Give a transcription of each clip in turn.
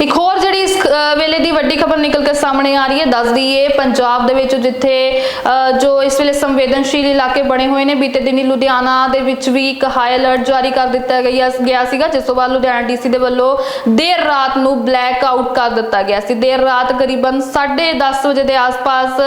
ਇੱਕ ਹੋਰ ਜਿਹੜੀ ਇਸ ਅ, ਵੇਲੇ ਦੀ ਵੱਡੀ ਖਬਰ ਨਿਕਲ ਕੇ ਸਾਹਮਣੇ ਆ ਰਹੀ ਹੈ। ਦੱਸ ਦਈਏ, ਪੰਜਾਬ ਦੇ ਵਿੱਚ ਜਿੱਥੇ ਜੋ ਇਸ ਵੇਲੇ ਸੰਵੇਦਨਸ਼ੀਲ ਇਲਾਕੇ ਬਣੇ ਹੋਏ ਨੇ, ਬੀਤੇ ਦਿਨੀ ਲੁਧਿਆਣਾ ਦੇ ਵਿੱਚ ਵੀ ਇੱਕ ਹਾਈ ਅਲਰਟ ਜਾਰੀ ਕਰ ਦਿੱਤਾ ਗਿਆ ਸੀਗਾ, ਜਿਸ ਤੋਂ ਬਾਅਦ ਲੁਧਿਆਣਾ ਡੀਸੀ ਦੇ ਵੱਲੋਂ ਦੇਰ ਰਾਤ ਨੂੰ ਬਲੈਕ ਆਊਟ ਕਰ ਦਿੱਤਾ ਗਿਆ ਸੀ। ਦੇਰ ਰਾਤ ਕਰੀਬਨ 10:30 ਵਜੇ ਦੇ ਆਸ-ਪਾਸ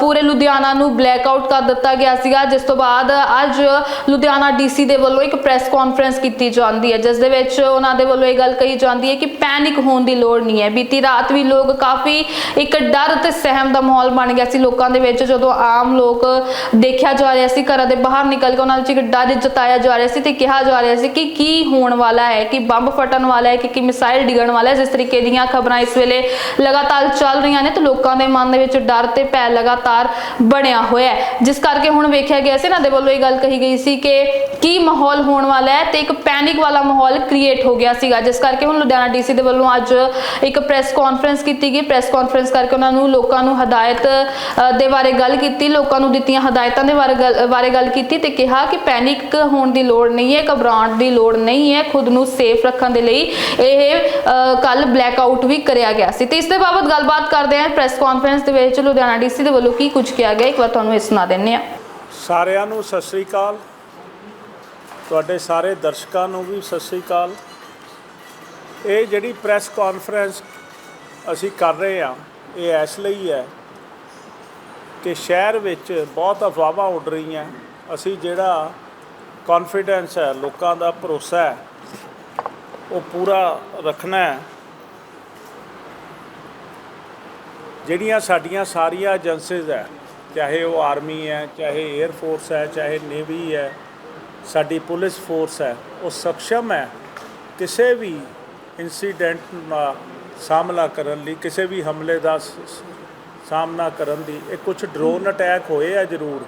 ਪੂਰੇ ਲੁਧਿਆਣਾ ਨੂੰ ਬਲੈਕ ਆਊਟ ਕਰ ਦਿੱਤਾ ਗਿਆ ਸੀਗਾ, ਜਿਸ ਤੋਂ ਬਾਅਦ ਅੱਜ ਲੁਧਿਆਣਾ ਡੀਸੀ ਦੇ ਵੱਲੋਂ ਇੱਕ ਪ੍ਰੈਸ ਕਾਨਫਰੰਸ ਕੀਤੀ ਜਾਂਦੀ ਹੈ, ਜਿਸ ਦੇ ਵਿੱਚ ਉਹਨਾਂ ਦੇ ਵੱਲੋਂ ਇਹ ਗੱਲ ਕਹੀ ਜਾਂਦੀ ਹੈ ਕਿ ਪੈਨਿਕ ਹੋਣ ਦੀ ਲੋੜ ਨਹੀਂ ਹੈ। ਬੀਤੀ ਰਾਤ ਵੀ ਲੋਕ ਕਾਫੀ ਇੱਕ ਡਰ ਤੇ ਸਹਿਮ ਦਾ ਮਾਹੌਲ ਬਣ ਗਿਆ ਸੀ ਲੋਕਾਂ ਦੇ ਵਿੱਚ, ਜਦੋਂ ਆਮ ਲੋਕ ਦੇਖਿਆ ਜਾ ਰਿਹਾ ਸੀ, ਘਰਾਂ ਦੇ ਬਾਹਰ ਨਿਕਲ ਕੇ ਉਹਨਾਂ ਵਿੱਚ ਇੱਕ ਡਰ ਜਤਾਇਆ ਜਾ ਰਿਹਾ ਸੀ ਤੇ ਕਿਹਾ ਜਾ ਰਿਹਾ ਸੀ ਕਿ ਕੀ ਹੋਣ ਵਾਲਾ ਹੈ, ਕਿ ਬੰਬ ਫਟਣ ਵਾਲਾ ਹੈ, ਕਿ ਕੀ ਮਿਸਾਈਲ ਡਿੱਗਣ ਵਾਲਾ ਹੈ, ਜਿਸ ਤਰੀਕੇ ਦੀਆਂ ਖਬਰਾਂ ਇਸ ਵੇਲੇ ਲਗਾਤਾਰ ਚੱਲ ਰਹੀਆਂ ਨੇ ਤੇ ਲੋਕਾਂ ਦੇ ਮਨ ਦੇ ਵਿੱਚ ਡਰ ਤੇ ਭੈ ਲਗਾਤਾਰ ਬਣਿਆ ਹੋਇਆ ਹੈ। ਜਿਸ ਕਰਕੇ ਹੁਣ ਵੇਖਿਆ ਗਿਆ ਸੀ ਇਹਨਾਂ ਦੇ ਵੱਲੋਂ ਇਹ ਗੱਲ ਕਹੀ ਗਈ ਸੀ ਕਿ ਕੀ ਮਾਹੌਲ ਹੋਣ ਵਾਲਾ ਹੈ ਤੇ ਇੱਕ ਪੈਨਿਕ ਵਾਲਾ ਮਾਹੌਲ ਕ੍ਰੀਏਟ ਹੋ ਗਿਆ ਸੀਗਾ। ਜਿਸ ਕਰਕੇ ਹੁਣ ਲੁਧਿਆਣਾ ਡੀਸੀ ਦੇ ਵੱਲੋਂ ਅੱਜ ਇੱਕ ਪ੍ਰੈਸ ਕਾਨਫਰੰਸ ਕੀਤੀ ਗਈ। ਪ੍ਰੈਸ ਕਾਨਫਰੰਸ ਕਰਕੇ ਉਹਨਾਂ ਨੂੰ ਲੋਕਾਂ ਨੂੰ ਹਦਾਇਤ ਦੇ ਬਾਰੇ ਗੱਲ ਕੀਤੀ। ਲੋਕਾਂ ਨੂੰ ਦਿੱਤੀਆਂ ਹਦਾਇਤਾਂ ਦੇ ਬਾਰੇ ਗੱਲ ਕੀਤੀ ਤੇ ਕਿਹਾ ਕਿ ਪੈਨਿਕ ਹੋਣ ਦੀ ਲੋੜ ਨਹੀਂ ਹੈ, ਘਬਰਾਉਣ ਦੀ ਲੋੜ ਨਹੀਂ ਹੈ, ਖੁਦ ਨੂੰ ਸੇਫ ਰੱਖਣ ਦੇ ਲਈ ਇਹ ਕੱਲ ਬਲੈਕ ਆਊਟ ਵੀ ਕਰਿਆ ਗਿਆ ਸੀ। ਤੇ ਇਸ ਦੇ ਬਾਬਤ ਗੱਲਬਾਤ ਕਰਦੇ ਹਾਂ। ਪ੍ਰੈਸ ਕਾਨਫਰੰਸ ਦੇ ਵਿੱਚ ਲੁਧਿਆਣਾ ਡੀਸੀ ਦੇ ਵੱਲੋਂ ਕੀ ਕੁਝ ਕਿਹਾ ਗਿਆ? ਇੱਕ ਵਾਰ ਤੁਹਾਨੂੰ ਇਹ ਸੁਣਾ ਦਿੰਨੇ ਆ ਸਾਰਿਆਂ ਨੂੰ ਸਤਿ ਸ੍ਰੀ ਅਕਾਲ। ਤੁਹਾਡੇ ਸਾਰੇ ਦਰਸ਼ਕਾਂ ਨੂੰ ਵੀ ਸਤਿ ਸ੍ਰੀ ਅਕਾਲ। ਇਹ ਜਿਹੜੀ ਪ੍ਰੈਸ ਕਾਨਫਰੰਸ ਅਸੀਂ ਕਰ ਰਹੇ ਆ ਇਹ ਇਸ ਲਈ ਹੈ ਕਿ ਸ਼ਹਿਰ ਵਿੱਚ ਬਹੁਤ ਅਫਵਾਹਾਂ ਉੱਡ ਰਹੀਆਂ। ਅਸੀਂ ਜਿਹੜਾ ਕੌਨਫੀਡੈਂਸ ਹੈ, ਲੋਕਾਂ ਦਾ ਭਰੋਸਾ ਹੈ, ਉਹ ਪੂਰਾ ਰੱਖਣਾ ਹੈ। ਜਿਹੜੀਆਂ ਸਾਡੀਆਂ ਸਾਰੀਆਂ ਏਜੰਸੀਜ਼ ਹੈ, ਚਾਹੇ ਉਹ ਆਰਮੀ ਹੈ, ਚਾਹੇ 에ਅਰ ਫੋਰਸ ਹੈ, ਚਾਹੇ ਨੇਵੀ ਹੈ, ਸਾਡੀ ਪੁਲਿਸ ਫੋਰਸ ਹੈ, ਉਹ ਸક્ષਮ ਹੈ। ਕਿਸੇ ਵੀ ਇਨਸੀਡੈਂਟ ਸਾਹਮਣਾ ਕਰਨ ਲਈ ਕਿਸੇ ਵੀ ਹਮਲੇ ਦਾ ਸਾਹਮਣਾ ਕਰਨ ਦੀ। ਇਹ ਕੁਝ ਡਰੋਨ ਅਟੈਕ ਹੋਏ ਆ ਜ਼ਰੂਰ।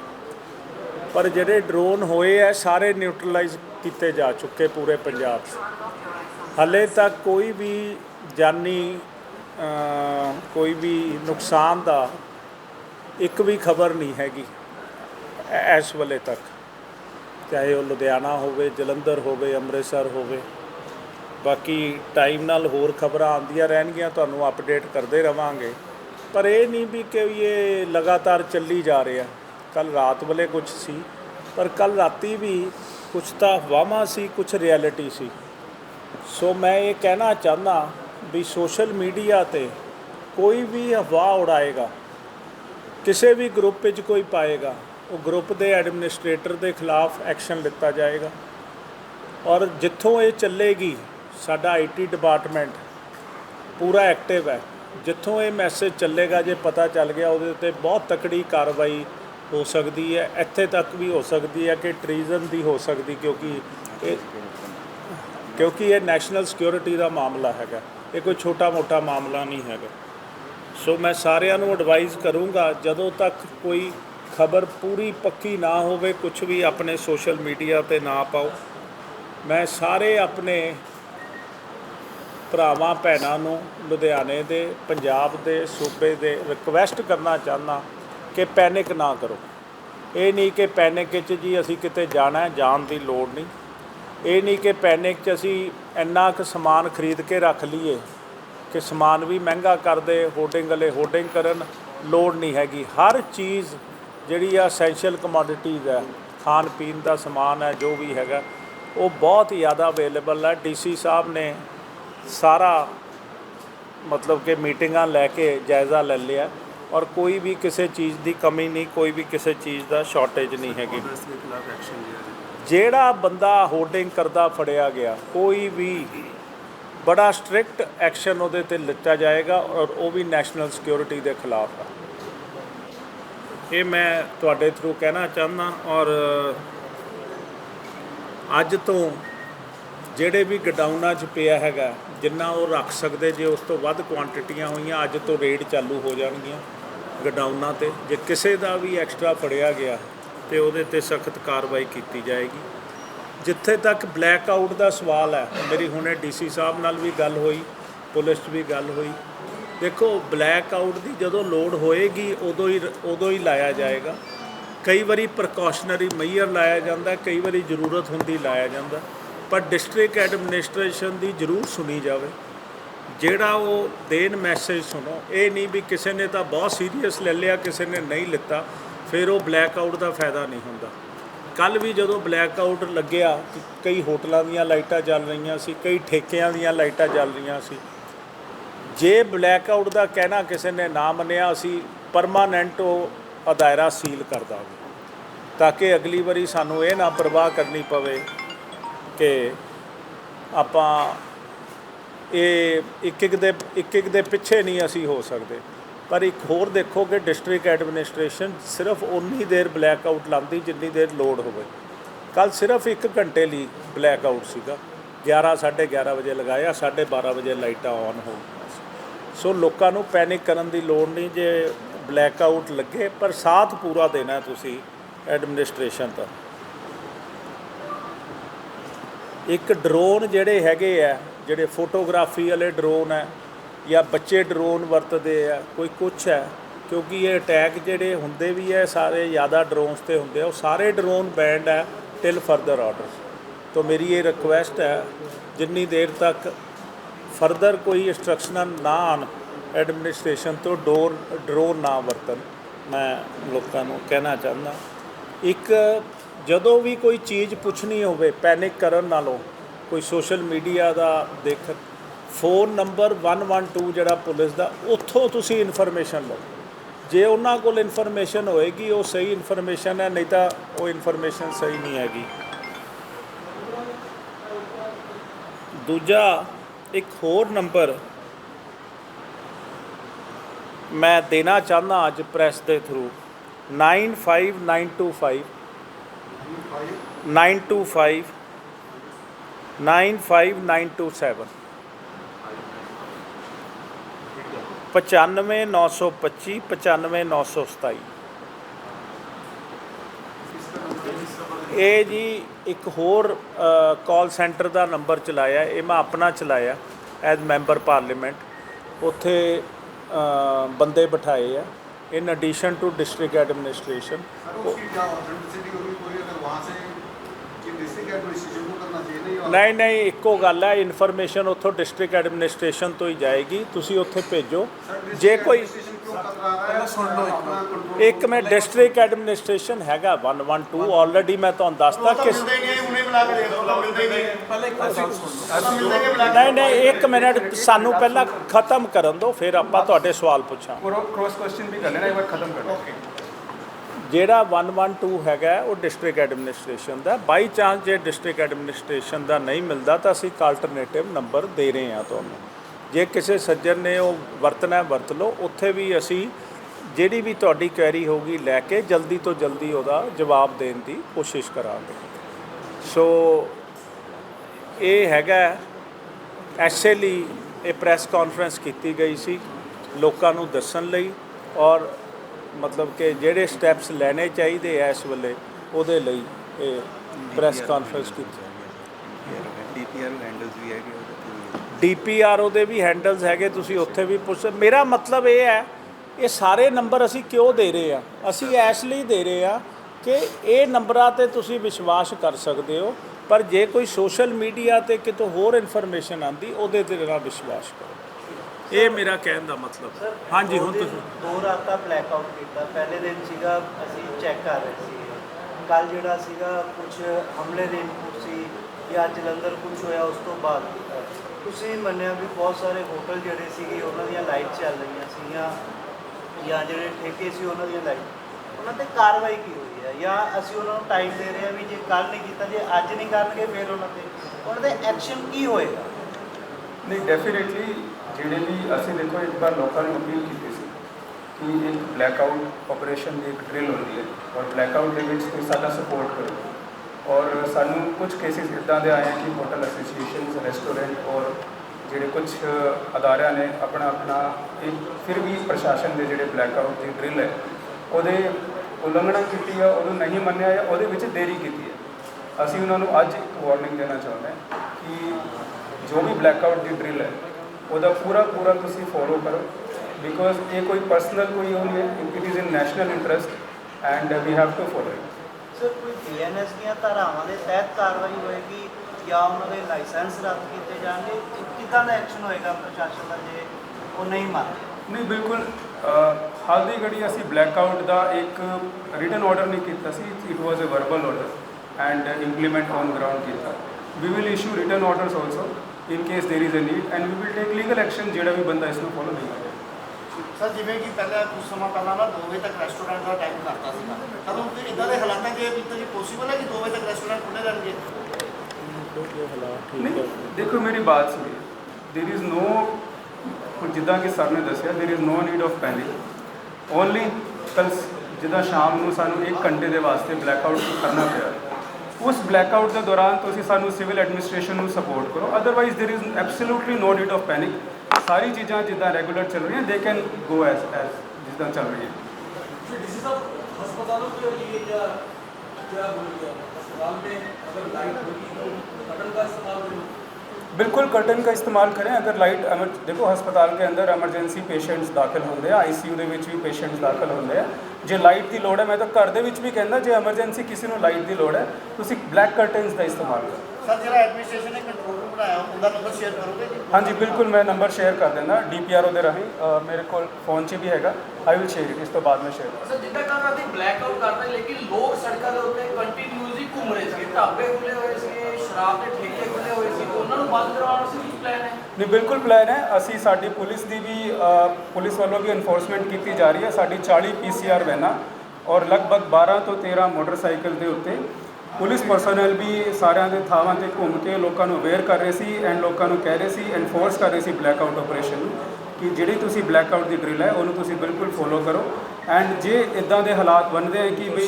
ਪਰ ਜਿਹੜੇ ਡਰੋਨ ਹੋਏ ਆ, ਸਾਰੇ ਨਿਊਟਰਲਾਈਜ਼ ਕੀਤੇ ਜਾ ਚੁੱਕੇ ਪੂਰੇ ਪੰਜਾਬ 'ਚ। ਹਾਲੇ ਤੱਕ ਕੋਈ ਵੀ ਜਾਨੀ ਕੋਈ ਵੀ ਨੁਕਸਾਨ ਦਾ ਇੱਕ ਵੀ ਖਬਰ ਨਹੀਂ ਹੈਗੀ ਇਸ ਵੇਲੇ ਤੱਕ। ਚਾਹੇ ਉਹ ਲੁਧਿਆਣਾ ਹੋਵੇ, ਜਲੰਧਰ ਹੋਵੇ, ਅੰਮ੍ਰਿਤਸਰ ਹੋਵੇ। ਬਾਕੀ ਟਾਈਮ ਨਾਲ ਹੋਰ ਖਬਰਾਂ ਆਉਂਦੀਆਂ ਰਹਿਣਗੀਆਂ, ਤੁਹਾਨੂੰ ਅਪਡੇਟ ਕਰਦੇ ਰਵਾਂਗੇ। ਪਰ ਇਹ ਨਹੀਂ ਵੀ ਕਿ ਇਹ ਲਗਾਤਾਰ ਚੱਲੀ ਜਾ ਰਿਹਾ ਕੱਲ ਰਾਤ ਵੇਲੇ ਕੁਝ ਸੀ, ਪਰ ਕੱਲ ਰਾਤੀ ਵੀ ਕੁਝ ਤਾਂ ਅਫਵਾਹਾਂ ਸੀ, ਕੁਝ ਰਿਐਲਿਟੀ ਸੀ। ਸੋ ਮੈਂ ਇਹ ਕਹਿਣਾ ਚਾਹੁੰਦਾ ਵੀ ਸੋਸ਼ਲ ਮੀਡੀਆ ਤੇ ਕੋਈ ਵੀ ਅਫਵਾਹ ਉਡਾਏਗਾ, ਕਿਸੇ ਵੀ ਗਰੁੱਪ ਵਿੱਚ ਕੋਈ ਪਾਏਗਾ, ਉਹ ਗਰੁੱਪ ਦੇ ਐਡਮਿਨਿਸਟ੍ਰੇਟਰ ਦੇ ਖਿਲਾਫ ਐਕਸ਼ਨ ਲਿੱਤਾ ਜਾਏਗਾ। ਔਰ ਜਿੱਥੋਂ ਇਹ ਚੱਲੇਗੀ ਸਾਡਾ ਆਈਟੀ ਡਿਪਾਰਟਮੈਂਟ ਪੂਰਾ ਐਕਟਿਵ ਹੈ। ਜਿੱਥੋਂ ਇਹ ਮੈਸੇਜ ਚੱਲੇਗਾ, ਜੇ ਪਤਾ ਚੱਲ ਗਿਆ, ਉਹਦੇ ਉੱਤੇ ਬਹੁਤ ਤਕੜੀ ਕਾਰਵਾਈ ਹੋ ਸਕਦੀ ਹੈ। ਇੱਥੇ ਤੱਕ ਵੀ ਹੋ ਸਕਦੀ ਹੈ ਕਿ ਟ੍ਰੀਜ਼ਨ ਦੀ ਹੋ ਸਕਦੀ, ਕਿਉਂਕਿ ਇਹ ਕਿਉਂਕਿ ਇਹ ਨੈਸ਼ਨਲ ਸਿਕਿਉਰਿਟੀ ਦਾ ਮਾਮਲਾ ਹੈਗਾ। ਇਹ ਕੋਈ ਛੋਟਾ-ਮੋਟਾ ਮਾਮਲਾ ਨਹੀਂ ਹੈਗਾ। ਸੋ ਮੈਂ ਸਾਰਿਆਂ ਨੂੰ ਐਡਵਾਈਜ਼ ਕਰੂੰਗਾ, ਜਦੋਂ ਤੱਕ ਕੋਈ ਖਬਰ ਪੂਰੀ ਪੱਕੀ ਨਾ ਹੋਵੇ ਕੁਝ ਵੀ ਆਪਣੇ ਸੋਸ਼ਲ ਮੀਡੀਆ ਤੇ ਨਾ ਪਾਓ, ਮੈਂ ਸਾਰੇ ਆਪਣੇ ਭਰਾਵਾਂ ਭੈਣਾਂ ਨੂੰ ਲੁਧਿਆਣੇ ਦੇ, ਪੰਜਾਬ ਦੇ, ਸੂਬੇ ਦੇ ਰਿਕਵੈਸਟ ਕਰਨਾ ਚਾਹੁੰਦਾ ਕਿ ਪੈਨਿਕ ਨਾ ਕਰੋ। ਇਹ ਨਹੀਂ ਕਿ ਪੈਨਿਕ ਵਿੱਚ ਜੀ ਅਸੀਂ ਕਿਤੇ ਜਾਣਾ ਹੈ, ਜਾਣ ਦੀ ਲੋੜ ਨਹੀਂ। ਇਹ ਨਹੀਂ ਕਿ ਪੈਨਿਕ 'ਚ ਅਸੀਂ ਇੰਨਾ ਕੁ ਸਮਾਨ ਖਰੀਦ ਕੇ ਰੱਖ ਲਈਏ ਕਿ ਸਮਾਨ ਵੀ ਮਹਿੰਗਾ ਕਰਦੇ ਹੋਰਡਿੰਗ ਵਾਲੇ ਹੋਰਡਿੰਗ ਕਰਨ, ਲੋੜ ਨਹੀਂ ਹੈਗੀ। ਹਰ ਚੀਜ਼ ਜਿਹੜੀ ਆ ਐਸੈਂਸ਼ੀਅਲ ਕਮੋਡਿਟੀਜ਼ ਹੈ ਖਾਣ ਪੀਣ ਦਾ ਸਮਾਨ ਹੈ, ਜੋ ਵੀ ਹੈਗਾ, ਉਹ ਬਹੁਤ ਜ਼ਿਆਦਾ ਅਵੇਲੇਬਲ ਹੈ। ਡੀਸੀ ਸਾਹਿਬ ਨੇ ਸਾਰਾ ਮਤਲਬ ਕਿ ਮੀਟਿੰਗਾਂ ਲੈ ਕੇ ਜਾਇਜ਼ਾ ਲੈ ਲਿਆ ਔਰ ਕੋਈ ਵੀ ਕਿਸੇ ਚੀਜ਼ ਦੀ ਕਮੀ ਨਹੀਂ ਕੋਈ ਵੀ ਕਿਸੇ ਚੀਜ਼ ਦਾ ਸ਼ਾਰਟੇਜ ਨਹੀਂ ਹੈਗੀ। ਜਿਹੜਾ ਬੰਦਾ ਹੋਰਡਿੰਗ ਕਰਦਾ ਫੜਿਆ ਗਿਆ ਕੋਈ ਵੀ ਬੜਾ ਸਟ੍ਰਿਕਟ ਐਕਸ਼ਨ ਉਹਦੇ ਤੇ ਲਿੱਤਾ ਜਾਏਗਾ ਔਰ ਉਹ ਵੀ ਨੈਸ਼ਨਲ ਸਿਕਿਉਰਿਟੀ ਦੇ ਖਿਲਾਫ ਆ। ਇਹ ਮੈਂ ਤੁਹਾਡੇ ਥਰੂ ਕਹਿਣਾ ਚਾਹੁੰਦਾ ਔਰ ਅੱਜ ਤੋਂ ਜਿਹੜੇ ਵੀ ਗਡਾਊਨਾਂ 'ਚ ਪਿਆ ਹੈਗਾ, ਜਿੰਨਾ ਉਹ ਰੱਖ ਸਕਦੇ ਜੇ, ਉਸ ਤੋਂ ਵੱਧ ਕੁਆਂਟੀਟੀਆਂ ਹੋਈਆਂ, ਅੱਜ ਤੋਂ ਰੇਡ ਚਾਲੂ ਹੋ ਜਾਣਗੀਆਂ ਗਡਾਊਨਾਂ ਤੇ। ਜੇ ਕਿਸੇ ਦਾ ਵੀ ਐਕਸਟਰਾ ਫੜਿਆ ਗਿਆ, ਤੇ ਉਹਦੇ ਤੇ ਸਖਤ ਕਾਰਵਾਈ ਕੀਤੀ ਜਾਏਗੀ। ਜਿੱਥੇ ਤੱਕ ਬਲੈਕ ਆਊਟ ਦਾ ਸਵਾਲ ਹੈ, ਮੇਰੀ ਹੁਣੇ ਡੀਸੀ ਸਾਹਿਬ ਨਾਲ ਵੀ ਗੱਲ ਹੋਈ, ਪੁਲਿਸ 'ਚ ਵੀ ਗੱਲ ਹੋਈ। ਦੇਖੋ ਬਲੈਕ ਆਊਟ ਦੀ ਜਦੋਂ ਲੋਡ ਹੋਏਗੀ, ਉਦੋਂ ਹੀ ਉਦੋਂ ਹੀ ਲਾਇਆ ਜਾਏਗਾ। ਕਈ ਵਾਰੀ ਪ੍ਰੀਕਾਸ਼ਨਰੀ ਮਈਅਰ ਲਾਇਆ ਜਾਂਦਾ, ਕਈ ਵਾਰੀ ਜ਼ਰੂਰਤ ਹੁੰਦੀ ਲਾਇਆ ਜਾਂਦਾ। ਪਰ ਡਿਸਟ੍ਰਿਕਟ ਐਡਮਿਨਿਸਟ੍ਰੇਸ਼ਨ ਦੀ ਜ਼ਰੂਰ ਸੁਣੀ ਜਾਵੇ। ਜਿਹੜਾ ਉਹ ਦੇਣ ਮੈਸੇਜ ਸੁਣੋ, ਇਹ ਨਹੀਂ ਵੀ ਕਿਸੇ ਨੇ ਤਾਂ ਬਹੁਤ ਸੀਰੀਅਸ ਲੈ ਲਿਆ, ਕਿਸੇ ਨੇ ਨਹੀਂ ਲਿੱਤਾ, ਫਿਰ ਉਹ ਬਲੈਕ ਆਊਟ ਦਾ ਫਾਇਦਾ ਨਹੀਂ ਹੁੰਦਾ। ਕੱਲ ਵੀ ਜਦੋਂ ਬਲੈਕ ਆਊਟ ਲੱਗਿਆ, ਕਈ ਹੋਟਲਾਂ ਦੀਆਂ ਲਾਈਟਾਂ ਚੱਲ ਰਹੀਆਂ ਸੀ, ਕਈ ਠੇਕਿਆਂ ਦੀਆਂ ਲਾਈਟਾਂ ਚੱਲ ਰਹੀਆਂ ਸੀ। ਜੇ ਬਲੈਕ ਆਊਟ ਦਾ ਕਹਿਣਾ ਕਿਸੇ ਨੇ ਨਾ ਮੰਨਿਆ, ਅਸੀਂ ਪਰਮਾਨੈਂਟ ਉਹ ਅਦਾਇਰਾ ਸੀਲ ਕਰ ਦਾਂਗੇ, ਤਾਂ ਕਿ ਅਗਲੀ ਵਾਰੀ ਸਾਨੂੰ ਇਹ ਨਾ ਪਰਵਾਹ ਕਰਨੀ ਪਵੇ ਕਿ ਆਪਾਂ ਇਹ ਇੱਕ ਇੱਕ ਦੇ ਇੱਕ ਇੱਕ ਦੇ ਪਿੱਛੇ ਨਹੀਂ ਅਸੀਂ ਹੋ ਸਕਦੇ। ਪਰ ਇੱਕ ਹੋਰ ਦੇਖੋ ਕਿ ਡਿਸਟ੍ਰਿਕਟ ਐਡਮਿਨਿਸਟ੍ਰੇਸ਼ਨ ਸਿਰਫ ਉਨੀ ਦੇਰ ਬਲੈਕ ਆਊਟ ਲਾਉਂਦੀ ਜਿੰਨੀ ਦੇਰ ਲੋਡ ਹੋਵੇ। ਕੱਲ ਸਿਰਫ 1 ਘੰਟੇ ਲਈ ਬਲੈਕ ਆਊਟ ਸੀਗਾ 11 11:30 ਵਜੇ ਲਗਾਇਆ 12:30 ਵਜੇ ਲਾਈਟਾਂ ਆਨ ਹੋ ਗਈਆਂ ਸੋ ਲੋਕਾਂ ਨੂੰ ਪੈਨਿਕ ਕਰਨ ਦੀ ਲੋੜ ਨਹੀਂ ਜੇ ਬਲੈਕ ਆਊਟ ਲੱਗੇ, ਪਰ ਸਾਥ ਪੂਰਾ ਦੇਣਾ ਤੁਸੀਂ ਐਡਮਿਨਿਸਟ੍ਰੇਸ਼ਨ ਦਾ ਇੱਕ ਡਰੋਨ ਜਿਹੜੇ ਹੈਗੇ ਆ, ਜਿਹੜੇ ਫੋਟੋਗ੍ਰਾਫੀ ਵਾਲੇ ਡਰੋਨ ਹੈ ਜਾਂ ਬੱਚੇ ਡਰੋਨ ਵਰਤਦੇ ਆ, ਕੋਈ ਕੁਛ ਹੈ ਕਿਉਂਕਿ ਇਹ ਅਟੈਕ ਜਿਹੜੇ ਹੁੰਦੇ ਵੀ ਹੈ ਸਾਰੇ ਜ਼ਿਆਦਾ ਡਰੋਨਸ ਤੇ ਹੁੰਦੇ ਆ, ਉਹ ਸਾਰੇ ਡਰੋਨ ਬੈਂਡ ਹੈ ਟਿਲ ਫਰਦਰ ਆਰਡਰ ਤੋਂ ਮੇਰੀ ਇਹ ਰਿਕੁਐਸਟ ਹੈ ਜਿੰਨੀ ਦੇਰ ਤੱਕ ਫਰਦਰ ਕੋਈ ਇੰਸਟਰਕਸ਼ਨਾਂ ਨਾ ਆਣ ਐਡਮਿਨਿਸਟ੍ਰੇਸ਼ਨ ਤੋਂ ਡੋਰ ਡਰੋਨ ਨਾ ਵਰਤਣ, ਮੈਂ ਲੋਕਾਂ ਨੂੰ ਕਹਿਣਾ ਚਾਹੁੰਦਾ। ਇੱਕ ਜਦੋਂ ਵੀ ਕੋਈ ਚੀਜ਼ ਪੁੱਛਣੀ ਹੋਵੇ ਪੈਨਿਕ ਕਰਨ ਨਾਲੋਂ, ਕੋਈ ਸੋਸ਼ਲ ਮੀਡੀਆ ਦਾ ਦੇਖ ਫੋਨ ਨੰਬਰ 112 ਜਿਹੜਾ ਪੁਲਿਸ ਦਾ, ਉੱਥੋਂ ਤੁਸੀਂ ਇਨਫੋਰਮੇਸ਼ਨ ਲਓ। ਜੇ ਉਹਨਾਂ ਕੋਲ ਇਨਫੋਰਮੇਸ਼ਨ ਹੋਏਗੀ, ਉਹ ਸਹੀ ਇਨਫੋਰਮੇਸ਼ਨ ਹੈ, ਨਹੀਂ ਤਾਂ ਉਹ ਇਨਫੋਰਮੇਸ਼ਨ ਸਹੀ ਨਹੀਂ ਹੈਗੀ। ਦੂਜਾ, ਇੱਕ ਹੋਰ ਨੰਬਰ ਮੈਂ ਦੇਣਾ ਚਾਹੁੰਦਾ ਅੱਜ ਪ੍ਰੈਸ ਦੇ ਥਰੂ 95925 925 95927 95925 95927 ਇਹ ਜੀ ਇੱਕ ਹੋਰ ਕਾਲ ਸੈਂਟਰ ਦਾ ਨੰਬਰ ਚਲਾਇਆ ਇਹ ਮੈਂ ਆਪਣਾ ਚਲਾਇਆ ਐਜ਼ ਮੈਂਬਰ ਪਾਰਲੀਮੈਂਟ ਉੱਥੇ ਬੰਦੇ ਬਿਠਾਏ ਆ in addition to district administration ਨਹੀਂ ਨਹੀਂ ਇੱਕੋ ਗੱਲ ਹੈ ਇਨਫੋਰਮੇਸ਼ਨ ਉੱਥੋਂ ਡਿਸਟ੍ਰਿਕਟ ਐਡਮਿਨਿਸਟ੍ਰੇਸ਼ਨ ਤੋਂ ਹੀ ਜਾਏਗੀ ਤੁਸੀਂ ਉੱਥੇ ਭੇਜੋ। ਜੇ ਕੋਈ ਇੱਕ ਮੈਂ ਡਿਸਟ੍ਰਿਕਟ ਐਡਮਿਨਿਸਟ੍ਰੇਸ਼ਨ ਹੈਗਾ 112 ਆਲਰੇਡੀ ਮੈਂ ਤੁਹਾਨੂੰ ਦੱਸਤਾ ਕਿ ਨਹੀਂ। ਨਹੀਂ ਇੱਕ ਮਿੰਟ ਸਾਨੂੰ ਪਹਿਲਾਂ ਖਤਮ ਕਰਨ ਦਿਓ ਫਿਰ ਆਪਾਂ ਤੁਹਾਡੇ ਸਵਾਲ ਪੁੱਛਾਂ ਕ੍ਰੋਸ ਕੁਐਸਚਨ ਵੀ ਕਰ ਲੈਣਾ ਇੱਕ ਵਾਰ ਖਤਮ ਕਰ। ਲਓ ਜਿਹੜਾ 112 ਹੈਗਾ, ਉਹ ਡਿਸਟ੍ਰਿਕਟ ਐਡਮਿਨਿਸਟ੍ਰੇਸ਼ਨ ਦਾ। ਬਾਈ ਚਾਂਸ ਜੇ ਡਿਸਟ੍ਰਿਕਟ ਐਡਮਿਨਿਸਟ੍ਰੇਸ਼ਨ ਦਾ ਨਹੀਂ ਮਿਲਦਾ, ਤਾਂ ਅਸੀਂ ਇੱਕ ਆਲਟਰਨੇਟਿਵ ਨੰਬਰ ਦੇ ਰਹੇ ਹਾਂ ਤੁਹਾਨੂੰ। ਜੇ ਕਿਸੇ ਸੱਜਣ ਨੇ ਉਹ ਵਰਤਣਾ ਵਰਤ ਲਓ। ਉੱਥੇ ਵੀ ਅਸੀਂ ਜਿਹੜੀ ਵੀ ਤੁਹਾਡੀ ਕੁਐਰੀ ਹੋਗੀ ਲੈ ਕੇ ਜਲਦੀ ਤੋਂ ਜਲਦੀ ਉਹਦਾ ਜਵਾਬ ਦੇਣ ਦੀ ਕੋਸ਼ਿਸ਼ ਕਰਾਂਗੇ। ਸੋ ਇਹ ਹੈਗਾ ਐਸੇ ਲਈ ਇਹ ਪ੍ਰੈਸ ਕਾਨਫਰੰਸ ਕੀਤੀ ਗਈ ਸੀ ਲੋਕਾਂ ਨੂੰ ਦੱਸਣ ਲਈ ਔਰ ਮਤਲਬ ਕਿ ਜਿਹੜੇ ਸਟੈਪਸ ਲੈਣੇ ਚਾਹੀਦੇ ਐ ਇਸ ਵੇਲੇ ਉਹਦੇ ਲਈ ਇਹ ਪ੍ਰੈਸ ਕਾਨਫਰੰਸ ਕੀਤੀ। ਡੀਪੀਆਰ ਹੈਂਡਲਸ ਵੀ ਹੈਗੇ ਉਹਦੇ ਤੇ ਵੀ। ਡੀਪੀਆਰਓ ਦੇ ਵੀ ਹੈਂਡਲਸ ਹੈਗੇ ਤੁਸੀਂ ਉੱਥੇ ਵੀ ਪੁੱਛ ਮੇਰਾ ਮਤਲਬ ਇਹ ਹੈ ਇਹ ਸਾਰੇ ਨੰਬਰ ਅਸੀਂ ਕਿਉਂ ਦੇ ਰਹੇ ਆ? ਅਸੀਂ ਇਸ ਲਈ ਦੇ ਰਹੇ ਆ ਕਿ ਇਹ ਨੰਬਰਾਂ ਤੇ ਤੁਸੀਂ ਵਿਸ਼ਵਾਸ ਕਰ ਸਕਦੇ ਹੋ ਪਰ ਜੇ ਕੋਈ ਸੋਸ਼ਲ ਮੀਡੀਆ ਤੇ ਕਿਤੋਂ ਹੋਰ ਇਨਫੋਰਮੇਸ਼ਨ ਆਂਦੀ ਉਹਦੇ ਤੇ ਨਾ ਵਿਸ਼ਵਾਸ ਕਰੋ। ਇਹ ਮੇਰਾ ਕਹਿਣ ਦਾ ਮਤਲਬ ਹੈ। ਹਾਂਜੀ ਹੁਣ ਤੁਸੀਂ ਦੋ ਰਾਤਾਂ ਬਲੈਕ ਆਊਟ ਕੀਤਾ ਪਹਿਲੇ ਦਿਨ ਸੀਗਾ ਅਸੀਂ ਚੈੱਕ ਕਰ ਰਹੇ ਸੀ ਕੱਲ ਜਿਹੜਾ ਸੀਗਾ ਕੁਝ ਹਮਲੇ ਦੇ ਇਨਪੁਟ ਸੀ ਜਾਂ ਜਲੰਧਰ ਕੁਝ ਹੋਇਆ ਉਸ ਤੋਂ ਬਾਅਦ। ਤੁਸੀਂ ਮੰਨਿਆ ਵੀ ਬਹੁਤ ਸਾਰੇ ਹੋਟਲ ਜਿਹੜੇ ਸੀਗੇ ਉਹਨਾਂ ਦੀਆਂ ਲਾਈਟ ਚੱਲ ਰਹੀਆਂ ਸੀਗੀਆਂ ਜਾਂ ਜਿਹੜੇ ਠੇਕੇ ਸੀ ਉਹਨਾਂ ਦੀਆਂ ਲਾਈਟ ਉਹਨਾਂ ਤੇ ਕਾਰਵਾਈ ਕੀ ਹੋਈ ਹੈ ਜਾਂ ਅਸੀਂ ਉਹਨਾਂ ਨੂੰ ਟਾਈਮ ਦੇ ਰਹੇ ਹਾਂ ਵੀ ਜੇ ਕੱਲ ਨਹੀਂ ਕੀਤਾ ਜੇ ਅੱਜ ਨਹੀਂ ਕਰਨਗੇ ਫਿਰ ਉਹਨਾਂ ਤੇ ਉਹਨਾਂ ਦੇ ਐਕਸ਼ਨ ਕੀ ਹੋਏਗਾ ਨਹੀਂ ਡੈਫੀਨਿਟਲੀ ਜਿਹੜੇ ਵੀ ਅਸੀਂ ਦੇਖੋ, ਇੱਕ ਵਾਰ ਲੋਕਾਂ ਨੂੰ ਅਪੀਲ ਕੀਤੀ ਸੀ ਕਿ ਇੱਕ ਬਲੈਕਆਊਟ ਆਪਰੇਸ਼ਨ ਦੀ ਇੱਕ ਡਰਿਲ ਹੁੰਦੀ ਹੈ ਔਰ ਬਲੈਕਆਊਟ ਦੇ ਵਿੱਚ ਤੁਸੀਂ ਸਾਡਾ ਸਪੋਰਟ ਕਰੋ। ਔਰ ਸਾਨੂੰ ਕੁਝ ਕੇਸਿਸ ਇੱਦਾਂ ਦੇ ਆਏ ਹੈ ਕਿ ਹੋਟਲ ਐਸੋਸੀਏਸ਼ਨਸ ਰੈਸਟੋਰੈਂਟ ਔਰ ਜਿਹੜੇ ਕੁਝ ਅਦਾਰਿਆਂ ਨੇ ਆਪਣਾ ਆਪਣਾ ਇੱਕ ਫਿਰ ਵੀ ਪ੍ਰਸ਼ਾਸਨ ਦੇ ਜਿਹੜੇ ਬਲੈਕਆਊਟ ਦੀ ਡਰਿਲ ਹੈ, ਉਹਦੇ ਉਲੰਘਣਾ ਕੀਤੀ ਹੈ ਉਹਨੂੰ ਨਹੀਂ ਮੰਨਿਆ ਜਾਂ ਉਹਦੇ ਵਿੱਚ ਦੇਰੀ ਕੀਤੀ ਹੈ ਅਸੀਂ ਉਹਨਾਂ ਨੂੰ ਅੱਜ ਇੱਕ ਵਾਰਨਿੰਗ ਦੇਣਾ ਚਾਹੁੰਦੇ ਹਾਂ ਕਿ ਜੋ ਵੀ ਬਲੈਕਆਊਟ ਦੀ ਡਰਿਲ ਹੈ ਉਹਦਾ ਪੂਰਾ ਪੂਰਾ ਤੁਸੀਂ ਫੋਲੋ ਕਰੋ। ਬਿਕੋਜ਼ ਇਹ ਕੋਈ ਪਰਸਨਲ ਕੋਈ ਉਹ ਨਹੀਂ ਹੈ it is in national interest and we have to follow it sir ਕੋਈ ਬੀਐਨਐਸ ਦੀਆਂ ਧਾਰਾਵਾਂ ਦੇ ਤਹਿਤ ਕਾਰਵਾਈ ਹੋਏਗੀ ਜਾਂ ਉਹਨਾਂ ਦੇ ਲਾਇਸੈਂਸ ਰੱਦ ਕੀਤੇ ਜਾਣਗੇ? ਕਿ- ਕਿੱਦਾਂ ਦਾ ਐਕਸ਼ਨ ਹੋਏਗਾ ਪ੍ਰਸ਼ਾਸਨ ਦਾ ਜੇ ਉਹ ਨਹੀਂ ਮੰਨਦੇ? ਨਹੀਂ ਬਿਲਕੁਲ ਹਾਲ ਦੀ ਘੜੀ ਅਸੀਂ ਬਲੈਕਆਊਟ ਦਾ ਇੱਕ ਰਿਟਨ ਆਰਡਰ ਨਹੀਂ ਕੀਤਾ ਸੀ it was a verbal order and implement on ground ਕੀਤਾ। we will issue written orders also in case there is a need and we will take legal action ਜਿਹੜਾ ਵੀ ਬੰਦਾ ਇਸ ਨੂੰ ਫੋਲੋ ਨਹੀਂ ਕਰੇਗਾ ਸਰ ਜਿਵੇਂ ਕਿ ਪਹਿਲਾਂ ਕੁਝ ਸਮਾਂ ਪਹਿਲਾਂ ਨਾ 2 ਵਜੇ ਤੱਕ ਰੈਸਟੋਰੈਂਟ ਦਾ ਟਾਈਮ ਕਰਤਾ ਸੀਗਾ ਕਦੋਂ ਕਿ ਇਦਾਂ ਦੇ ਹਾਲਾਤਾਂ 'ਚ ਇਹ ਵੀ ਤਾਂ ਪੋਸੀਬਲ ਹੈ ਕਿ 2 ਵਜੇ ਤੱਕ ਰੈਸਟੋਰੈਂਟ ਖੁੱਲੇ ਰਹਿਣਗੇ ਨਹੀਂ ਦੇਖੋ ਮੇਰੀ ਬਾਤ ਸੁਣੀਏ देयर इज नो ਹੁਣ ਜਿੱਦਾਂ ਕਿ ਸਰ ਨੇ ਦੱਸਿਆ there is no need of panic only ਕੱਲ ਜਿੱਦਾਂ ਸ਼ਾਮ ਨੂੰ ਸਾਨੂੰ 1 ਘੰਟੇ ਦੇ ਵਾਸਤੇ ਬਲੈਕਆਊਟ ਕਰਨਾ ਪਿਆ ਉਸ ਬਲੈਕਆਊਟ ਦੇ ਦੌਰਾਨ ਤੁਸੀਂ ਸਾਨੂੰ ਸਿਵਲ ਐਡਮਿਨਿਸਟ੍ਰੇਸ਼ਨ ਨੂੰ ਸਪੋਰਟ ਕਰੋ otherwise there is absolutely no need of panic ਸਾਰੀ ਚੀਜ਼ਾਂ ਜਿੱਦਾਂ ਰੈਗੂਲਰ ਚੱਲ ਰਹੀਆਂ they can go S S ਜਿੱਦਾਂ ਚੱਲ ਰਹੀ ਹੈ अस्पतालों के लिए क्या क्या बोलेंगे आप? अस्पताल में अगर लाइट होगी तो बटन का इस्तेमाल करें बिल्कुल कर्टन का इस्तेमाल करें अगर लाइट एमर देखो ਹਸਪਤਾਲ के अंदर ਐਮਰਜੈਂਸੀ ਪੇਸ਼ੈਂਟਸ ਦਾਖਲ ਹੁੰਦੇ ਆ ਆਈਸੀਯੂ ਦੇ ਵਿੱਚ ਵੀ ਪੇਸ਼ੈਂਟਸ ਦਾਖਲ ਹੁੰਦੇ ਆ ਜੇ ਲਾਈਟ ਦੀ ਲੋੜ ਹੈ ਮੈਂ ਤਾਂ ਘਰ ਦੇ ਵਿੱਚ ਵੀ ਕਹਿੰਦਾ ਜੇ ਐਮਰਜੈਂਸੀ ਕਿਸੇ ਨੂੰ ਲਾਈਟ ਦੀ ਲੋੜ ਹੈ ਤੁਸੀਂ ਬਲੈਕ ਕਰਟਨਸ ਦਾ ਇਸਤੇਮਾਲ ਕਰੋ ਸਰ ਜਿਹੜਾ ਐਡਮਿਨਿਸਟ੍ਰੇਸ਼ਨ ਨੇ ਕੰਟਰੋਲ ਰੂਮ ਬਣਾਇਆ ਉਹਦਾ ਨੰਬਰ ਸ਼ੇਅਰ ਕਰੋਗੇ ਜੀ ਹਾਂਜੀ ਬਿਲਕੁਲ ਮੈਂ ਨੰਬਰ ਸ਼ੇਅਰ ਕਰ ਦਿੰਦਾ ਡੀਪੀਆਰਓ ਦੇ ਰਾਹੀਂ ਅ, ਮੇਰੇ ਕੋਲ ਫੋਨ 'ਚ ਵੀ ਹੈਗਾ ਆਈ ਵਿਲ ਸ਼ੇਅਰ ਇਟ ਇਸ ਤੋਂ ਬਾਅਦ ਮੈਂ ਸ਼ੇਅਰ ਸਰ ਜਿੱਦਾਂ ਕਹਿੰਦਾ ਅਸੀਂ ਬਲੈਕ ਆਊਟ ਕਰਦੇ ਲੇਕਿਨ ਲੋਕ ਸੜਕਾਂ ਦੇ ਉੱਤੇ ਕੰਟੀਨਿਊਸਲੀ ਘੁੰਮ ਰਹੇ ਸੀ ਢਾਬੇ ਖੁੱਲੇ ਹੋਏ ਸੀ ਸ਼ਰਾਬ ਦੇ ਠੇਕੇ ਖੁੱਲੇ ਹੋਏ ਸੀ ਉਹਨਾਂ ਨੂੰ ਬੰਦ ਕਰਵਾਉਣ ਸੀ ਕੀ ਪਲਾਨ ਹੈ? ਨਹੀਂ ਬਿਲਕੁਲ ਪਲਾਨ ਹੈ। ਅਸੀਂ ਸਾਡੀ ਪੁਲਿਸ ਦੀ ਵੀ ਅ, ਪੁਲਿਸ ਵੱਲੋਂ ਵੀ ਐਨਫੋਰਸਮੈਂਟ ਕੀਤੀ ਜਾ ਰਹੀ ਹੈ। ਸਾਡੀ 40 ਪੀਸੀਆਰ ਵੈਨਾਂ ਔਰ ਲਗਭਗ 12 ਤੋਂ 13 ਮੋਟਰਸਾਈਕਲ ਦੇ ਉੱਤੇ ਪੁਲਿਸ ਪਰਸਨਲ ਵੀ ਸਾਰਿਆਂ ਦੇ ਥਾਵਾਂ ਤੇ ਘੁੰਮ ਕੇ ਲੋਕਾਂ ਨੂੰ ਅਵੇਅਰ ਕਰ ਰਹੇ ਸੀ ਐਂਡ ਲੋਕਾਂ ਨੂੰ ਕਹਿ ਰਹੇ ਸੀ ਐਨਫੋਰਸ ਕਰ ਰਹੇ ਸੀ ਬਲੈਕਆਊਟ ਆਪਰੇਸ਼ਨ ਨੂੰ ਕਿ ਜਿਹੜੀ ਤੁਸੀਂ ਬਲੈਕਆਊਟ ਦੀ ਡਰਿਲ ਹੈ ਉਹਨੂੰ ਤੁਸੀਂ ਬਿਲਕੁਲ ਫੋਲੋ ਕਰੋ। ਐਂਡ ਜੇ ਇਦਾਂ ਦੇ ਹਾਲਾਤ ਬਣਦੇ ਹੈ ਕਿ ਵੀ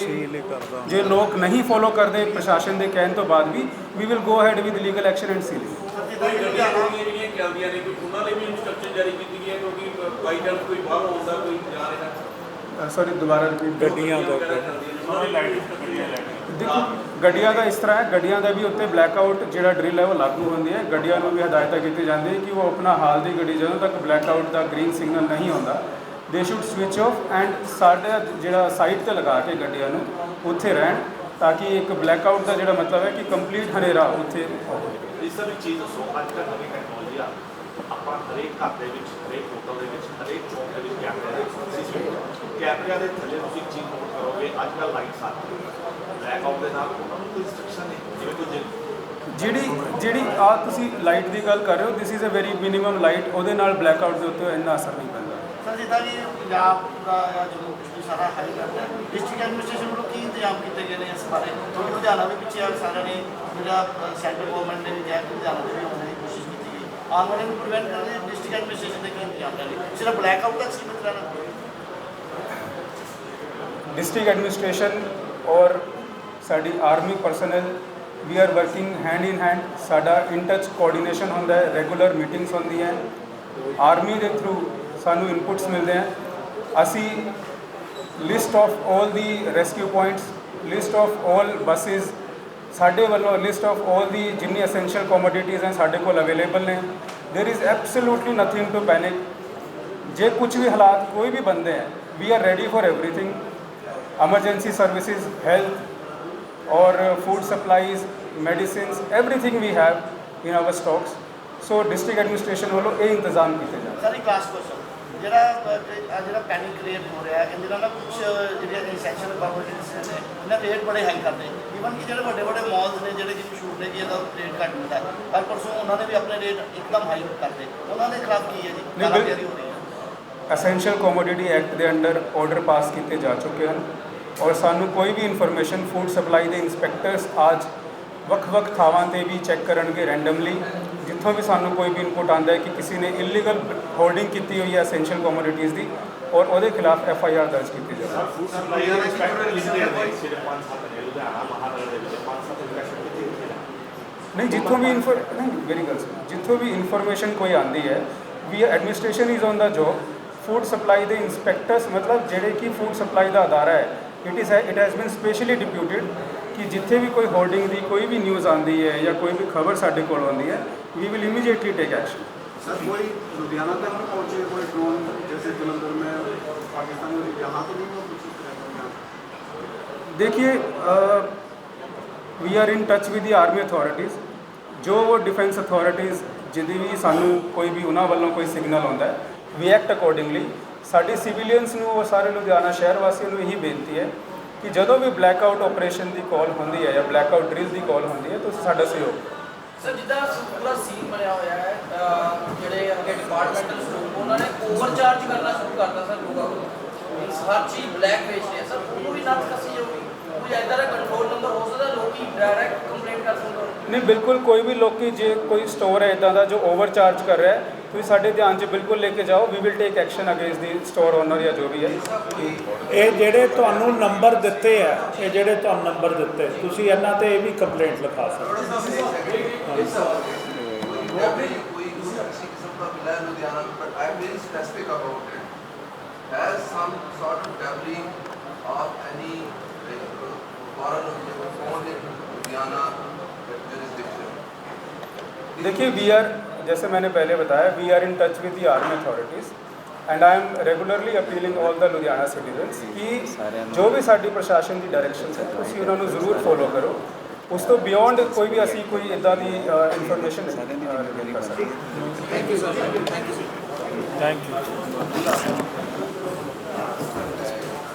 ਜੇ ਲੋਕ ਨਹੀਂ ਫੋਲੋ ਕਰਦੇ ਪ੍ਰਸ਼ਾਸਨ ਦੇ ਕਹਿਣ ਤੋਂ ਬਾਅਦ ਵੀ we will go ahead with legal action and sealing sir ਜਿੱਦਾਂ ਕੋਈ ਕਿ ਗੱਡੀਆਂ ਲੁਧਿਆਣਾ ਜਿਹੜੀਆਂ ਚੱਲਦੀਆਂ ਨੇ ਕੋਈ ਉਹਨਾਂ ਲਈ ਵੀ ਇਨਸਟਰਕਸ਼ਨ ਜਾਰੀ ਕੀਤੀ ਗਈ ਹੈ ਕਿਉਂਕਿ ਬਾਈ ਚਾਂਸ ਕੋਈ ਬਾਹਰ ਆਉਂਦਾ ਕੋਈ ਜਾ ਰਿਹਾ? ਸੌਰੀ ਦੁਬਾਰਾ ਰਿਪੀਟ ਗੱਡੀਆਂ ਦੇ ਦੇਖੋ ਗੱਡੀਆਂ ਦਾ ਇਸ ਤਰ੍ਹਾਂ ਹੈ ਗੱਡੀਆਂ ਦਾ ਵੀ ਉੱਤੇ ਬਲੈਕਆਊਟ ਜਿਹੜਾ ਡਰਿਲ ਹੈ ਉਹ ਲਾਗੂ ਹੁੰਦੀ ਹੈ। ਗੱਡੀਆਂ ਨੂੰ ਵੀ ਹਦਾਇਤਾਂ ਕੀਤੀ ਜਾਂਦੀ ਹੈ ਕਿ ਉਹ ਆਪਣਾ ਹਾਲ ਦੀ ਗੱਡੀ ਜਦੋਂ ਤੱਕ ਬਲੈਕਆਊਟ ਦਾ ਗ੍ਰੀਨ ਸਿਗਨਲ ਨਹੀਂ ਆਉਂਦਾ ਦੇ ਸ਼ੁੱਡ ਸਵਿਚ ਆਫ ਐਂਡ ਸਾਡਾ ਜਿਹੜਾ ਸਾਈਡ ਤੇ ਲਗਾ ਕੇ ਗੱਡੀਆਂ ਨੂੰ ਉੱਥੇ ਰਹਿਣ ਤਾਂ ਕਿ ਇੱਕ ਬਲੈਕਆਊਟ ਦਾ ਜਿਹੜਾ ਮਤਲਬ ਹੈ ਕਿ ਕੰਪਲੀਟ ਹਨੇਰਾ ਉੱਥੇ ਹੋਵੇ। ਇਸ ਵੀ ਚੀਜ਼ ਦੱਸੋ ਅੱਜ ਕੱਲ੍ਹ ਨਵੀਂ ਟੈਕਨੋਲੋਜੀ ਆ। ਆਪਾਂ ਹਰੇਕ ਘਰ ਦੇ ਵਿੱਚ ਹਰੇਕ ਹੋਟਲ ਦੇ ਵਿੱਚ ਹਰੇਕ ਚੌਂਕ ਦੇ ਵਿੱਚ ਕੈਮਰੇ ਕੈਮਰਿਆਂ ਦੇ ਥੱਲੇ ਤੁਸੀਂ ਚੀਜ਼ ਨੋਟ ਕਰੋਗੇ ਅੱਜ ਕੱਲ੍ਹ ਲਾਈਟਸ ਆ ਬਲੈਕ ਆਊਟ ਦੇ ਨਾਲ ਉਹਨਾਂ ਨੂੰ ਕੋਈ ਇੰਸਟਰਕਸ਼ਨ ਨਹੀਂ ਜਿਵੇਂ ਕੋਈ ਜਿਹੜੀ ਜਿਹੜੀ ਆ ਤੁਸੀਂ ਲਾਈਟ ਦੀ ਗੱਲ ਕਰ ਰਹੇ ਹੋ this is a very minimum light ਉਹਦੇ ਨਾਲ ਬਲੈਕਆਊਟ ਦੇ ਉੱਤੇ ਇੰਨਾ ਅਸਰ ਨਹੀਂ ਪੈਂਦਾ। ਸਰ ਜਿੱਦਾਂ ਕਿ ਪੰਜਾਬ ਦਾ ਜਾਂ ਜੰਮੂ ਕਸ਼ਮੀਰ ਸਾਰਾ ਹਾਈ ਕਰਦਾ ਡਿਸਟ੍ਰਿਕਟ ਐਡਮਿਨਿਸਟ੍ਰੇਸ਼ਨ ਵੱਲੋਂ ਕੀ ਇੰਤਜ਼ਾਮ ਕੀਤੇ ਗਏ ਨੇ ਇਸ ਬਾਰੇ? ਕਿਉਂਕਿ ਲੁਧਿਆਣਾ ਵੀ ਪਿੱਛੇ ਆ ਸਾਰਿਆਂ ਨੇ ਜਿਹੜਾ ਸੈਂਟਰ ਗਵਰਨਮੈਂਟ ਨੇ ਵੀ ਕਿਹਾ ਲੁਧਿਆਣਾ ਦੇ ਵੀ ਆਉਣ ਦੀ ਕੋਸ਼ਿਸ਼ ਕੀਤੀ ਗਈ। ਆਉਣ ਵਾਲੇ ਨੂੰ ਪ੍ਰੀਵੈਂਟ ਕਰਨ ਲਈ ਡਿਸਟ੍ਰਿਕਟ ਐਡਮਿਨਿਸਟ੍ਰੇਸ਼ਨ ਦੇ ਕੀ ਇੰਤਜ਼ਾਮ ਕਰੇ ਸਿਰਫ ਬਲੈਕ ਆਊਟ ਤੱਕ ਸੀਮਿਤ ਰਹਿਣਾ? ਡਿਸਟ੍ਰਿਕਟ ਐਡਮਿਨਿਸਟ੍ਰੇਸ਼ਨ ਔਰ ਸਾਡੀ army personnel we are working hand in hand ਸਾਡਾ ਇਨ ਟੱਚ ਕੋਆਰਡੀਨੇਸ਼ਨ ਹੁੰਦਾ ਹੈ ਰੈਗੂਲਰ ਮੀਟਿੰਗਸ ਹੁੰਦੀਆਂ ਆਰਮੀ ਦੇ ਥਰੂ ਸਾਨੂੰ ਇਨਪੁਟਸ ਮਿਲਦੇ ਆ। ਅਸੀਂ list of 올 the rescue points list of 올 buses ਸਾਡੇ ਵੱਲੋਂ ਲਿਸਟ ਆਫ 올 ਦੀ ਜਿੰਨੀ ਐਸੈਂਸ਼ੀਅਲ ਕਮੋਡਿਟੀਜ਼ ਹਨ ਸਾਡੇ ਕੋਲ ਅਵੇਲੇਬਲ ਨੇ। There is absolutely nothing to panic ਜੇ ਕੁਝ ਵੀ ਹਾਲਾਤ ਕੋਈ ਵੀ ਬੰਦੇ ਹੈ we are ready for everything emergency services health ਔਰ food supplies medicines everything we have in our stocks so district administration ਵੱਲੋਂ ਇਹ ਇੰਤਜ਼ਾਮ ਕੀਤੇ ਜਾਂਦੇ ਸਰ ਇੱਕ ਲਾਸਟ ਕੁਐਸਚਨ ਜਿਹੜਾ ਅਹ, ਕਿ ਆਹ ਜਿਹੜਾ ਪੈਨਿਕ ਕ੍ਰੀਏਟ ਹੋ ਰਿਹਾ ਹੈ ਇਹਦੇ ਨਾਲ ਨਾ ਕੁਝ ਜਿਹੜੀਆਂ ਐਸੈਂਸ਼ੀਅਲ ਕਮੋਡਿਟੀਜ਼ ਨੇ ਇਹਨਾਂ ਰੇਟ ਬੜੇ ਹਾਈ ਕਰਦੇ ਈਵਨ ਕਿ ਜਿਹੜੇ ਵੱਡੇ ਵੱਡੇ ਮਾਲਸ ਨੇ ਜਿਹੜੇ ਕਿ ਮਸ਼ਹੂਰ ਨੇ ਕਿ ਇਹਦਾ ਰੇਟ ਘੱਟ ਹੁੰਦਾ ਹੈ। ਪਰ ਪਰਸੋਂ ਉਹਨਾਂ ਨੇ ਵੀ ਆਪਣੇ ਰੇਟ ਇੱਕਦਮ ਹਾਈ ਕਰਤੇ ਉਹਨਾਂ ਦੇ ਖਿਲਾਫ ਕੀ ਹੈ ਜੀ? ਬਿਲ- ਕਾਰਵਾਈ ਹੋ ਰਹੀ ਹੈ। ਅਸੈਂਸ਼ੀਅਲ ਕੋਮੋਡਿਟੀ ਐਕਟ ਦੇ ਅੰਡਰ ਆਰਡਰ ਪਾਸ ਕੀਤੇ ਜਾ ਚੁੱਕੇ ਹਨ। ਔਰ ਸਾਨੂੰ ਕੋਈ ਵੀ ਇਨਫੋਰਮੇਸ਼ਨ ਫੂਡ ਸਪਲਾਈ ਦੇ ਇਨਸਪੈਕਟਰਸ ਅੱਜ ਵੱਖ-ਵੱਖ ਥਾਵਾਂ ਤੇ ਵੀ ਚੈੱਕ ਕਰਨਗੇ ਰੈਂਡਮਲੀ ਜਿੱਥੋਂ ਵੀ ਸਾਨੂੰ ਕੋਈ ਵੀ ਇਨਪੁਟ ਆਉਂਦਾ ਹੈ ਕਿ ਕਿਸੇ ਨੇ ਇਲੀਗਲ ਹੋਲਡਿੰਗ ਕੀਤੀ ਹੋਈ ਹੈ ਅਸੈਂਸ਼ੀਅਲ ਕੋਮੋਡਿਟੀਜ਼ ਦੀ, ਔਰ ਉਹਦੇ ਖਿਲਾਫ ਐਫ ਆਈ ਆਰ ਦਰਜ ਕੀਤੀ ਜਾਵੇ। ਫੂਡ ਸਪਲਾਈ ਦੇ ਇੰਸਪੈਕਟਰ ਲਿਖਦੇ ਨੇ ਸਿਰੇ ਪੰਜ ਸੱਤ ਨੇ ਲੁਧਿਆਣਾ ਮਹਾਨਗਰ ਦੇ ਵਿੱਚ ਪੰਜ ਸੱਤ ਇੰਸਪੈਕਟਰ ਕਿੱਥੇ ਨਹੀਂ, ਜਿੱਥੋਂ ਵੀ ਇਨਫੋ ਨਹੀਂ ਵੈਰੀ ਗੱਲ ਜਿੱਥੋਂ ਵੀ ਇਨਫੋਰਮੇਸ਼ਨ ਕੋਈ ਆਂਦੀ ਹੈ, ਵੀ administration is on the job food supply ਦੇ ਇਨਸਪੈਕਟਰਸ ਮਤਲਬ ਜਿਹੜੇ ਕਿ ਫੂਡ ਸਪਲਾਈ ਦਾ ਅਦਾਰਾ ਹੈ it is it has been specially deputed ਕਿ ਜਿੱਥੇ ਵੀ ਕੋਈ ਹੋਰਡਿੰਗ ਦੀ ਕੋਈ ਵੀ ਨਿਊਜ਼ ਆਂਦੀ ਹੈ ਜਾਂ ਕੋਈ ਵੀ ਖਬਰ ਸਾਡੇ ਕੋਲ ਆਉਂਦੀ ਹੈ we will immediately take action sir कोई लुधियाना तक नहीं पहुंचे कोई ड्रोन जैसे जलंधर में पाकिस्तान में यहाँ तो नहीं हुआ कुछ इस तरह का यहाँ देखिए we are in touch with the army authorities ਜੋ ਡਿਫੈਂਸ ਅਥਾਰਟੀਆਂ ਜਿਹਦੀ ਵੀ ਸਾਨੂੰ ਕੋਈ ਵੀ ਉਹਨਾਂ ਵੱਲੋਂ ਕੋਈ ਸਿਗਨਲ ਆਉਂਦਾ ਹੈ ਵੀ ਐਕਟ ਅਕੋਰਡਿੰਗਲੀ ਸਾਡੀ ਸਿਵਿਲੀਅਨਸ ਨੂੰ ਉਹ ਸਾਰੇ ਲੁਧਿਆਣਾ ਸ਼ਹਿਰ ਵਾਸੀਆਂ ਨੂੰ ਇਹੀ ਬੇਨਤੀ ਹੈ ਕਿ ਜਦੋਂ ਵੀ ਬਲੈਕਆਊਟ ਆਪਰੇਸ਼ਨ ਦੀ ਕਾਲ ਹੁੰਦੀ ਹੈ ਜਾਂ ਬਲੈਕਆਊਟ ਡਰਿਲ ਦੀ ਕਾਲ ਹੁੰਦੀ ਹੈ ਤੁਸੀਂ ਸਾਡਾ ਸਹਿਯੋਗ ਸਰ, ਜਿੱਦਾਂ ਪੂਰਾ ਸੀਨ ਬਣਿਆ ਹੋਇਆ ਹੈ ਜਿਹੜੇ ਅੱਗੇ ਡਿਪਾਰਟਮੈਂਟਲ ਸਟੋਰ ਉਹਨਾਂ ਨੇ ਓਵਰਚਾਰਜ ਕਰਨਾ ਸ਼ੁਰੂ ਕਰਤਾ ਸਰ, ਲੋਕਾਂ ਕੋਲ ਹਰ ਚੀਜ਼ ਬਲੈਕ ਵੇਚ ਰਿਹਾ ਸਰ, ਉਹਨੂੰ ਵੀ ਨੱਥ ਕੱਸੀ ਜਾਊਗੀ। ਕੋਈ ਨਹੀਂ ਬਿਲਕੁਲ ਕੋਈ ਵੀ ਲੋਕੀ ਜੇ ਕੋਈ ਸਟੋਰ ਹੈ ਇਦਾਂ ਦਾ ਜੋ ਓਵਰਚਾਰਜ ਕਰ ਰਿਹਾ ਹੈ ਤੁਸੀਂ ਸਾਡੇ ਧਿਆਨ 'ਚ ਬਿਲਕੁਲ ਲੈ ਕੇ ਜਾਓ we will take action against the store owner ਜਾਂ ਜੋ ਵੀ ਹੈ। ਇਹ ਜਿਹੜੇ ਤੁਹਾਨੂੰ ਨੰਬਰ ਦਿੱਤੇ ਆ ਇਹ ਜਿਹੜੇ ਤੁਹਾਨੂੰ ਨੰਬਰ ਦਿੱਤੇ ਤੁਸੀਂ ਇਹਨਾਂ ਤੇ ਇਹ ਵੀ ਕੰਪਲੇਂਟ ਲਿਖਾ ਸਕਦੇ ਹੋ। देखिए वी आर जैसे मैंने पहले बताया we are in touch with the army authorities and I am regularly appealing all the Ludhiana citizens ਕਿ ਜੋ ਵੀ ਸਾਡੀ ਪ੍ਰਸ਼ਾਸਨ ਦੀ ਡਾਇਰੈਕਸ਼ਨਸ ਹੈ ਤੁਸੀਂ ਉਹਨਾਂ ਨੂੰ ਜ਼ਰੂਰ ਫੋਲੋ ਕਰੋ ਉਸ ਤੋਂ ਬਿਯੋਂਡ ਕੋਈ ਵੀ ਅਸੀਂ ਕੋਈ ਇਦਾਂ ਦੀ ਇਨਫੋਰਮੇਸ਼ਨ ਨਹੀਂ ਕਰ ਸਕਦੇ ਥੈਂਕ ਯੂ